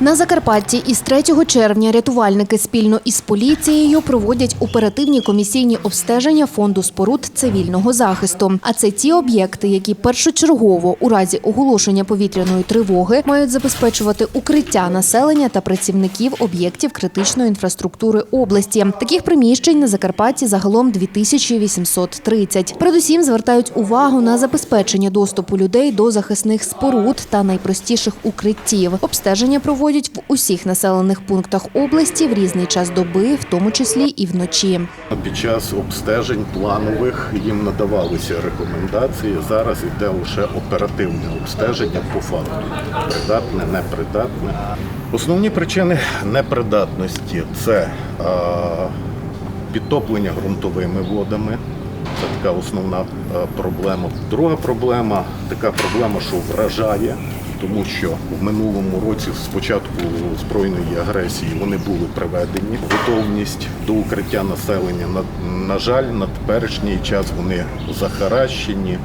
На Закарпатті із 3 червня рятувальники спільно із поліцією проводять оперативні комісійні обстеження фонду споруд цивільного захисту. А це ті об'єкти, які першочергово у разі оголошення повітряної тривоги мають забезпечувати укриття населення та працівників об'єктів критичної інфраструктури області. Таких приміщень на Закарпатті загалом 2830. Передусім звертають увагу на забезпечення доступу людей до захисних споруд та найпростіших укриттів. Обстеження проводять в усіх населених пунктах області в різний час доби, в тому числі і вночі. Під час обстежень планових їм надавалися рекомендації. Зараз йде лише оперативне обстеження по факту. Придатне, непридатне. Основні причини непридатності це підтоплення ґрунтовими водами. Це така основна проблема. Друга проблема така проблема, що вражає, тому що в минулому році, з початку збройної агресії, вони були приведені. Готовність до укриття населення на, на жаль, на теперішній час вони захаращені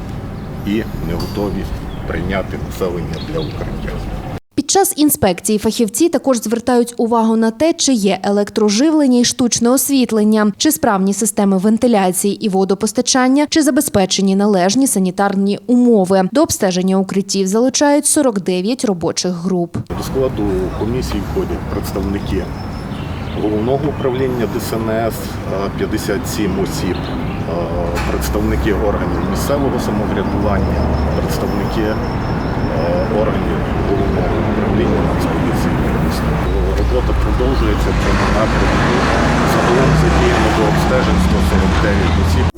і не готові прийняти населення для укриття. Під час інспекції фахівці також звертають увагу на те, чи є електроживлення і штучне освітлення, чи справні системи вентиляції і водопостачання, чи забезпечені належні санітарні умови. До обстеження укриттів залучають 49 робочих груп. До складу комісії входять представники головного управління ДСНС, е, 57 осіб, представники органів місцевого самоврядування, представники органів головного управління Нацполіції міста. Робота продовжується в цьому напрямку. Загалом задіяно до обстежень 149 осіб.